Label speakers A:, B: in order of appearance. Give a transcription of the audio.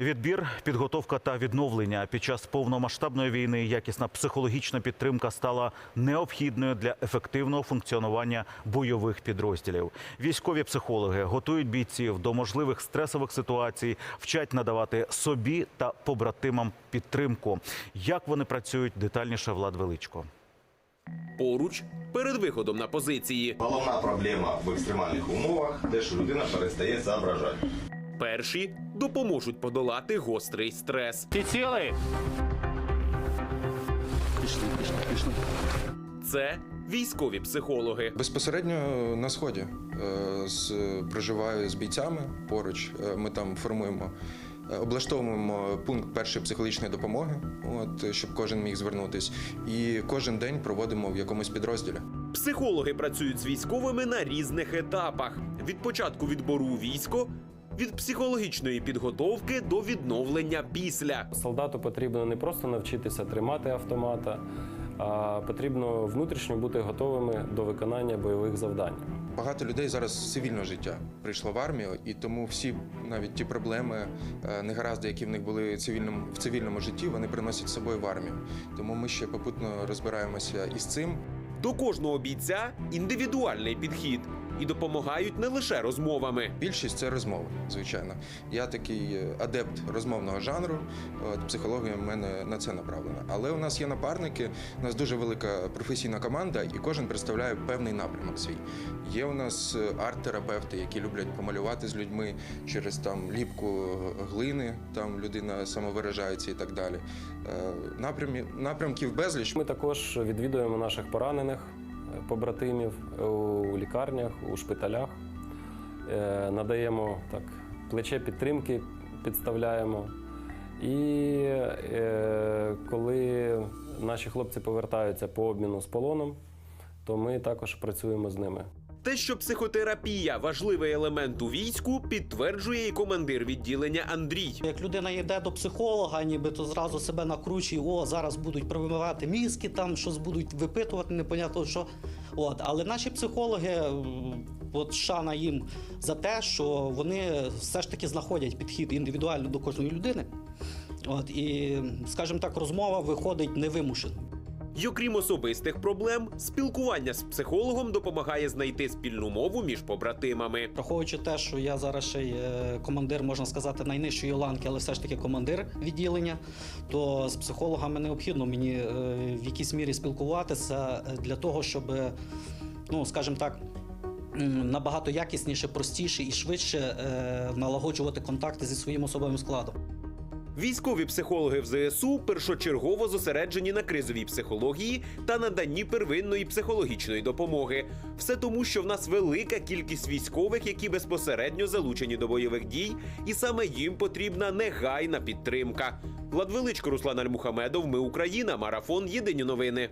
A: Відбір, підготовка та відновлення під час повномасштабної війни якісна психологічна підтримка стала необхідною для ефективного функціонування бойових підрозділів. Військові психологи готують бійців до можливих стресових ситуацій, вчать надавати собі та побратимам підтримку. Як вони працюють детальніше Влад Величко.
B: Поруч перед виходом на позиції.
C: Головна проблема в екстремальних умовах те, що людина перестає соображати.
B: Перші допоможуть подолати гострий стрес.
D: Ти цілий? Пішли, пішли, пішли.
B: Це військові психологи.
E: Безпосередньо на сході е, з, проживаю з бійцями поруч. Е, Ми там формуємо, е, облаштовуємо пункт першої психологічної допомоги, от, щоб кожен міг звернутись. І кожен день проводимо в якомусь підрозділі.
B: Психологи працюють з військовими на різних етапах: від початку відбору у військо, від психологічної підготовки до відновлення після.
F: Солдату потрібно не просто навчитися тримати автомата, а потрібно внутрішньо бути готовими до виконання бойових завдань.
E: Багато людей зараз з цивільного життя прийшло в армію, і тому всі навіть ті проблеми, е, негаразди, які в них були в цивільному, в цивільному житті, вони приносять з собою в армію. Тому ми ще попутно розбираємося із цим.
B: До кожного бійця індивідуальний підхід і допомагають не лише розмовами.
E: Більшість це розмови, звичайно. Я такий е, адепт розмовного жанру. От психологія в мене на це направлена. Але у нас є напарники, у нас дуже велика професійна команда, і кожен представляє певний напрямок свій. Є у нас е, арт-терапевти, які люблять помалювати з людьми через там ліпку глини, там людина самовиражається і так далі. Е, Напрямі, напрямків безліч.
F: Ми також відвідуємо наших поранених побратимів у лікарнях, у шпиталях, Е, надаємо так, плече підтримки, підставляємо. І е, коли наші хлопці повертаються по обміну з полоном, то ми також працюємо з ними.
B: Те, що психотерапія важливий елемент у війську, підтверджує і командир відділення Андрій.
G: Як людина йде до психолога, нібито зразу себе накручує, о, зараз будуть пробивати мізки, там щось будуть випитувати, непонятно що. От. Але наші психологи, от шана їм за те, що вони все ж таки знаходять підхід індивідуально до кожної людини. От, і, скажімо так, розмова виходить невимушено.
B: І окрім особистих проблем, спілкування з психологом допомагає знайти спільну мову між побратимами.
G: Враховуючи те, що я зараз ще є командир, можна сказати, найнижчої ланки, але все ж таки командир відділення, то з психологами необхідно мені е, в якійсь мірі спілкуватися е, для того, щоб, е, ну скажімо так. Набагато якісніше, простіше і швидше е, налагоджувати контакти зі своїм особовим складом.
B: Військові психологи в ЗСУ першочергово зосереджені на кризовій психології та наданні первинної психологічної допомоги. Все тому, що в нас велика кількість військових, які безпосередньо залучені до бойових дій, і саме їм потрібна негайна підтримка. Владвеличко Руслан Альмухамедов. Ми Україна. Марафон. Єдині новини.